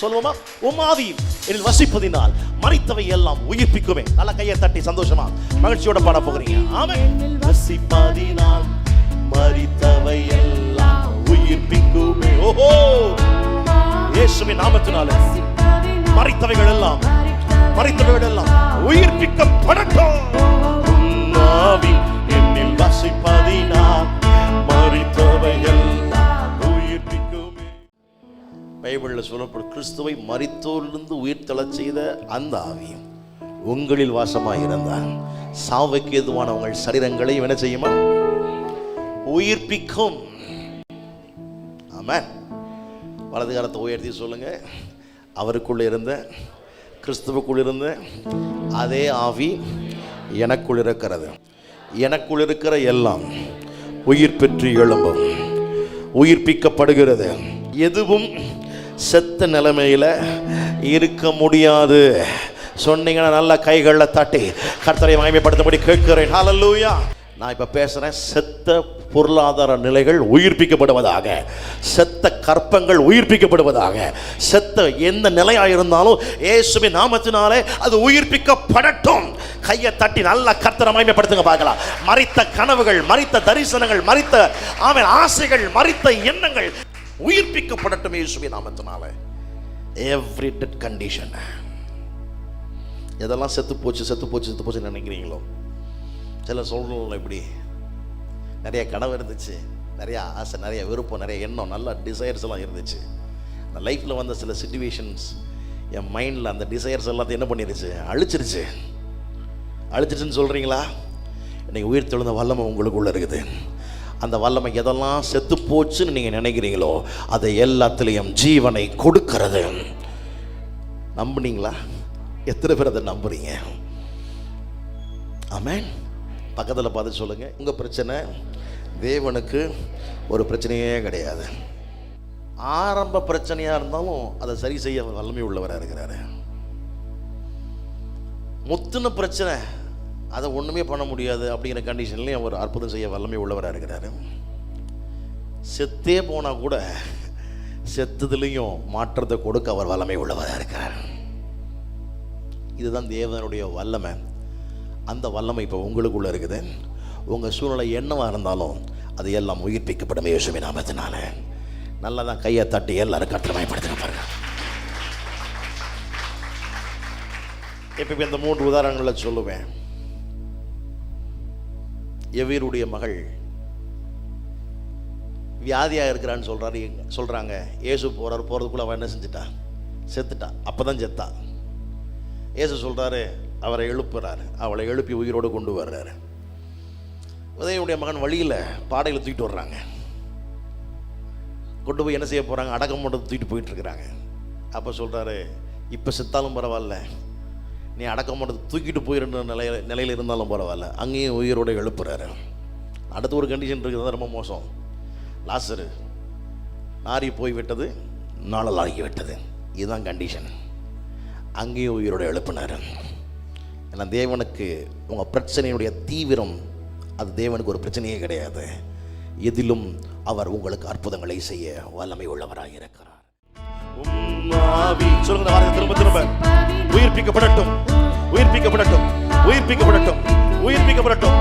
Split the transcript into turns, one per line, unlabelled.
சொல்லுவோமா? உமாவியும் என்னில் வசிப்பதினால் மறித்தவை எல்லாம் உயிர்ப்பிக்குமே. நல்ல கையை தட்டி சந்தோஷமா மகிழ்ச்சியோட பாட போகிறீங்க.
என்னில்
வசிப்பதினால் மறித்தவை எல்லாம் உயிர்ப்பிக்குமே. ஓஹோ! இயேசுவின் நாமத்தினால மறித்தவைகள் எல்லாம் மறித்தவைகள் எல்லாம் உயிர்ப்பிக்கப்படட்டும். பைபிளில் சொல்லப்படும் கிறிஸ்துவை மறித்தோரிலிருந்து உயிர் தளச் செய்த அந்த ஆவியும் உங்களில் வாசமாக இருந்தால் சாவுக்கு எதுவான உங்கள் சரீரங்களை என்ன செய்யுமா? உயிர்ப்பிக்கும். ஆமென். வலது காலத்தை உயர்த்தி சொல்லுங்க. அவருக்குள்ள இருந்த கிறிஸ்துவுக்குள் இருந்த அதே ஆவி எனக்குள் இருக்கிறது. எனக்குள் இருக்கிற எல்லாம் உயிர் பெற்று எழும்பும். உயிர்ப்பிக்கப்படுகிறது. எதுவும் செத்த நிலைமையில் இருக்க முடியாது. சொன்னீங்கன்னா நல்ல கைகளில் தட்டி கர்த்தரை மகிமைப்படுத்தபடி கேட்கிறேன். ஹலல்லூயா நான் இப்போ பேசுகிறேன் செத்த பொருளாதார நிலைகள் உயிர்ப்பிக்கப்படுவதாக செத்த கற்பங்கள் உயிர்ப்பிக்கப்படுவதாக செத்த எந்த நிலையாக இருந்தாலும் ஏசுமி நாமத்தினாலே அது உயிர்ப்பிக்கப்படட்டும். கையை தட்டி நல்ல கர்த்தரை மகிமைப்படுத்துங்க பார்க்கலாம். மறித்த கனவுகள் மறித்த தரிசனங்கள் மறித்த ஆமை ஆசைகள் மறித்த எண்ணங்கள் உயிர்ப்பிக்கப்படட்டும் இயேசுவின் நாமத்தினால. எவ்ரி டெட் கண்டிஷன் எதெல்லாம் செத்து போச்சு செத்து போச்சு செத்து போச்சுன்னு நினைக்கிறீங்களோ? சில சொல்கிறோம் இப்படி. நிறைய கனவு இருந்துச்சு. நிறைய ஆசை நிறைய விருப்பம் நிறைய எண்ணம் நல்ல டிசைர்ஸ் எல்லாம் இருந்துச்சு. அந்த லைஃப்பில் வந்த சில சுச்சுவேஷன்ஸ் என் மைண்டில் அந்த டிசைர்ஸ் எல்லாத்தையும் என்ன பண்ணிருச்சு? அழிச்சிருச்சு. அழிச்சிருச்சுன்னு சொல்கிறீங்களா இன்றைக்கி உயிர் தெழுந்த வல்லமை உங்களுக்குள்ளே இருக்குது. அந்த வல்லமை எதெல்லாம் செத்து போச்சுன்னு நீங்கள் நினைக்கிறீங்களோ அதை எல்லாத்துலேயும் ஜீவனை கொடுக்கறது. நம்புனீங்களா? எத்தனை பேர் அதை நம்புறீங்க? ஆமேன். பக்கத்தில் பார்த்து சொல்லுங்கள் உங்கள் பிரச்சனை தேவனுக்கு ஒரு பிரச்சனையே கிடையாது. ஆரம்ப பிரச்சனையாக இருந்தாலும் அதை சரி செய்ய வல்லமை உள்ளவராக இருக்கிறாரு. முத்துன பிரச்சனை அதை ஒன்றுமே பண்ண முடியாது அப்படிங்கிற கண்டிஷன்லேயும் அவர் அற்புதம் செய்ய வல்லமை உள்ளவராக இருக்கிறாரு. செத்தே போனால் கூட செத்ததுலேயும் மாற்றத்தை கொடுக்க அவர் வல்லமை உள்ளவராக இருக்கிறார். இதுதான் தேவனுடைய வல்லமை. அந்த வல்லமை இப்போ உங்களுக்குள்ள இருக்குது. உங்கள் சூழ்நிலை என்னவாக இருந்தாலும் அது எல்லாம் உயிர்ப்பிக்கப்படும் யோசுமி நாமத்தினால. நல்லா தான் கையை தட்டி எல்லாரும் கட்டமைப்படுத்தின பாருங்க. இப்போ இந்த மூன்று உதாரணங்களை சொல்லுவேன். எவீருடைய மகள். வியாதியாக இருக்கிறான்னு சொல்கிறாரு சொல்கிறாங்க இயேசு போகிறார் போகிறதுக்குள்ள அவன் என்ன செஞ்சிட்டா? செத்துட்டா. அப்போ தான் செத்தா. இயேசு சொல்கிறாரு அவரை எழுப்புறாரு. அவளை எழுப்பி உயிரோடு கொண்டு வர்றாரு. உதயனுடைய மகன் வழியில் பாடையில் தூக்கிட்டு வர்றாங்க. கொண்டு போய் என்ன செய்ய போகிறாங்க அடக்கம் மட்டும் தூக்கிட்டு போயிட்டு இருக்கிறாங்க. அப்போ சொல்கிறாரு இப்போ செத்தாலும் பரவாயில்ல. நீ அடக்கம் மட்டும் தூக்கிட்டு போயிருந்த நிலையில நிலையில் இருந்தாலும் பரவாயில்ல. அங்கேயும் உயிரோடு எழுப்புறாரு. அடுத்த ஒரு கண்டிஷன் இருக்குது ரொம்ப மோசம். லாசரு நாரி போய் விட்டது நாளலாகி விட்டது இதுதான் கண்டிஷன் அங்கேயும் உயிரோடு எழுப்பினார். ஏன்னா தேவனுக்கு உங்கள் பிரச்சனையுடைய தீவிரம் அது தேவனுக்கு ஒரு பிரச்சனையே கிடையாது. எதிலும் அவர் உங்களுக்கு அற்புதங்களை செய்ய வல்லமை உள்ளவராக இருக்கிறார் சொல்லுங்க வார்த்தை திரும்ப திரும்ப. உயிர்ப்பிக்கப்படட்டும். உயிர்ப்பிக்கப்படட்டும். உயிர்ப்பிக்கப்படட்டும். உயிர்ப்பிக்கப்படட்டும்.